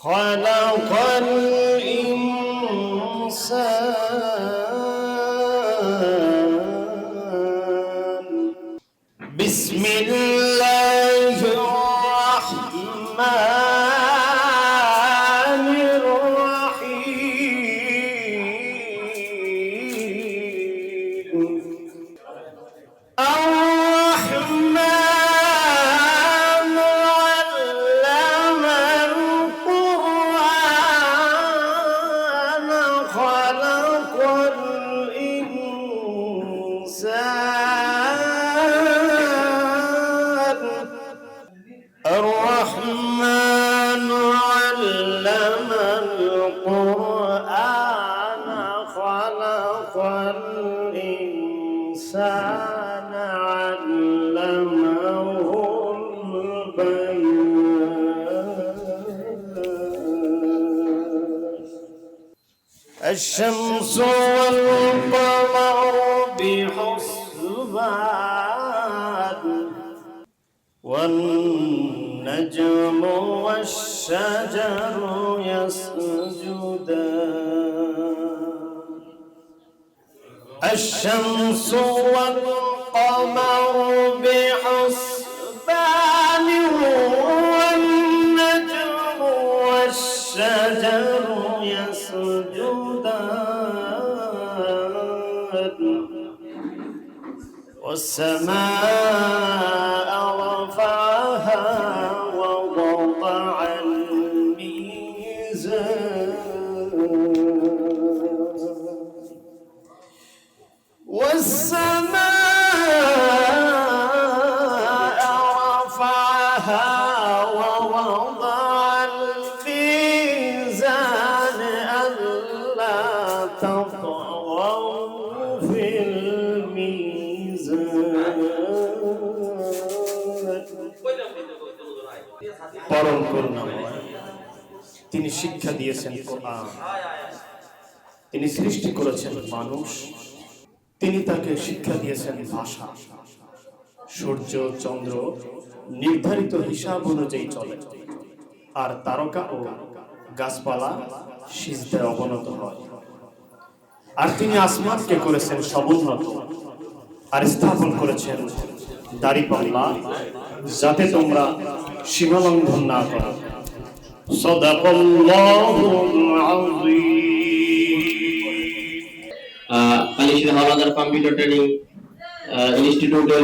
خلق الإنسان. الرحمن علم القرآن خلق الإنسان علمه البيان. الشمس والقمر بحسبان والنجم والشجر يسجدان الشمس والقمر بحسبان والنجم والشجر يسجدان والسماء পরম করুণাময় তিনি শিক্ষা দিয়েছেন তিনি সৃষ্টি করেছেন মানুষ। তিনি তাকে শিক্ষা দিয়েছেন ভাষা। সূর্য, চন্দ্র নির্ধারিত হিসাব অনুযায়ী চলে। আর তারকা ও গাছপালা সিজদায় অবনত হয়। আর তিনি আসমানকে করেছেন সমুন্নত। আর স্থাপন করেছেন দাড়িপাল্লা যাতে তোমরা সীমালঙ্ঘন না করো। সদাকল্লাহুল আহ, হাওলাদার কম্পিউটার ট্রেনিং ইনস্টিটিউটের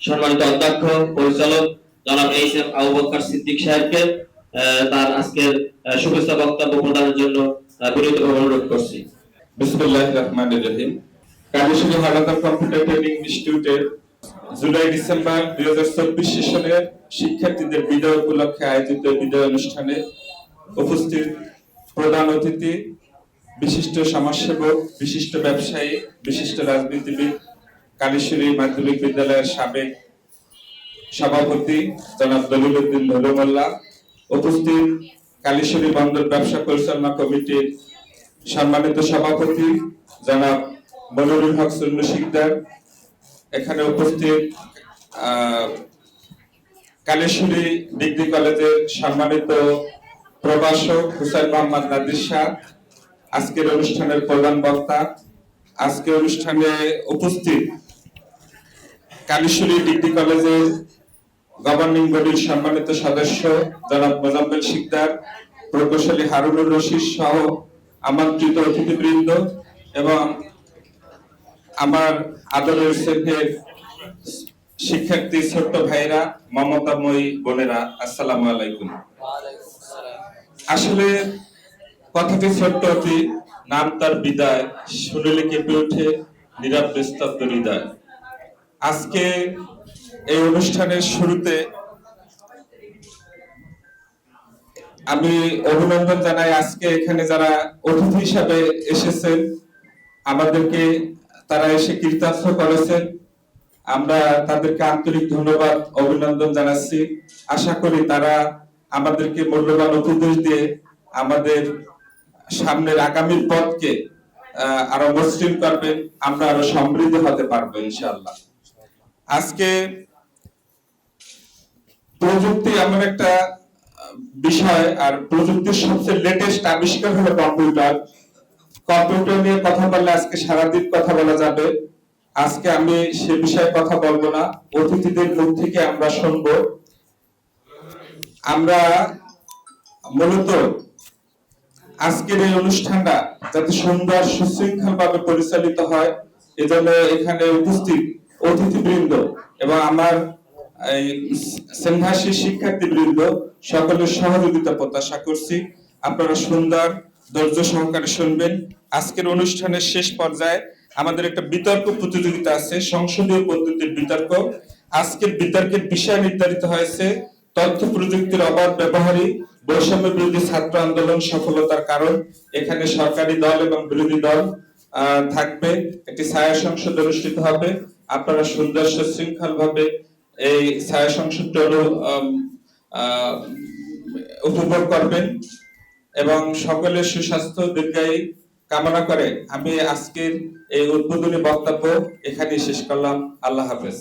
সম্মানিত অধ্যক্ষ পরিচালক জনাব এইচ এম আবু বকর সিদ্দিক সাহেবকে আহ, তার আজকের শুভেচ্ছা বক্তব্য প্রদানের জন্য বিনীতভাবে অনুরোধ করছি। বিসমুল্লাহ রহমান রহিম। কালীশ্বরী হালাদার কম্পিউটার ট্রেনিং ইনস্টিটিউটের জুলাই ডিসেম্বর দুই হাজার চব্বিশ শিক্ষার্থীদের বিদায় উপলক্ষে আয়োজিত বিদায় অনুষ্ঠানে উপস্থিত প্রধান অতিথি, বিশিষ্ট সমাজসেবক, বিশিষ্ট ব্যবসায়ী, বিশিষ্ট রাজনীতিবিদ মাধ্যমিক বিদ্যালয়ের সাবেক সভাপতি জনাব দলিলুদ্দিন নরুমল্লা উপস্থিত কালীশ্বরী বন্দর ব্যবসা পরিচালনা কমিটির সম্মানিত সভাপতি জনাব মনিরুল হক সুন্নু শিকদার এখানে উপস্থিত কালেশ্বরী ডিগ্রি কলেজের সম্মানিত প্রভাষক হুসাইন মোহাম্মদ নাদির শাহ, আজকের অনুষ্ঠানের প্রধান বক্তা। আজকের অনুষ্ঠানে উপস্থিত কালীশ্বরী ডিগ্রি কলেজের গভর্নিং বডির সম্মানিত সদস্য জনাব মোজাম্মেল শিকদার, প্রকৌশলী হারুনুর রশিদ সহ আমন্ত্রিত অতিথিবৃন্দ এবং আমার আদরের সেফের শিক্ষার্থী ছোট্ট ভাইরা, মমতাময়ী বোনেরা, আসসালামু আলাইকুম। আসলে কথাটি ছোট্ট অতি, নাম তার বিদায় শুনিলে কেঁপে ওঠে নীরব হৃদয়। আজকে এই অনুষ্ঠানের শুরুতে আমি অভিনন্দন জানাই আজকে এখানে যারা অতিথি হিসাবে এসেছেন, আমাদেরকে তারা এসে কীর্তার্থ করেছেন। আমরা তাদেরকে আন্তরিক ধন্যবাদ, অভিনন্দন জানাচ্ছি। আশা করি তারা আমাদেরকে মূল্যবান উপদেশ দিয়ে আমাদের সামনের আগামীর পথকে আরও মসৃণ করবেন আমরা আরও সমৃদ্ধ হতে পারব, ইনশাআল্লাহ। আজকে প্রযুক্তি এমন একটা বিষয়, আর প্রযুক্তির সবচেয়ে লেটেস্ট আবিষ্কার হলো কম্পিউটার কম্পিউটার নিয়ে কথা বললে আজকে সারাদিন কথা বলা যাবে। আজকে আমি সে বিষয়ে কথা বলব না। অতিথিদের মুখ থেকে আমরা শুনব। আমরা মূলত আজকের এই অনুষ্ঠানটা যাতে সুন্দর সুশৃঙ্খল ভাবে পরিচালিত হয়, এজন্য এখানে উপস্থিত অতিথিবৃন্দ এবং আমার এই সেনভাসী শিক্ষার্থীবৃন্দ, সকলের সহযোগিতা প্রত্যাশা করছি। আপনারা সুন্দর ধৈর্য সহকারে শুনবেন। আজকের অনুষ্ঠানের শেষ পর্যায়ে আমাদের একটা বিতর্ক প্রতিযোগিতা আছে, সংসদীয় পদ্ধতির বিতর্ক। আজকের বিতর্কের বিষয় নির্ধারিত হয়েছে, তথ্য প্রযুক্তির অবাধ ব্যবহারই বৈষম্য বিরোধী ছাত্র আন্দোলন সফলতার কারণ। এখানে সরকারি দল এবং বিরোধী দল থাকবে। একটি ছায়া সংসদ অনুষ্ঠিত হবে। আপনারা সুন্দর সুশৃঙ্খল ভাবে এই ছায়া সংসদটি উপভোগ করবেন। এবং সকলের সুস্বাস্থ্য দীর্ঘায়ু কামনা করে আমি আজকের এই উদ্বোধনী বক্তব্য এখানেই শেষ করলাম। আল্লাহ হাফেজ।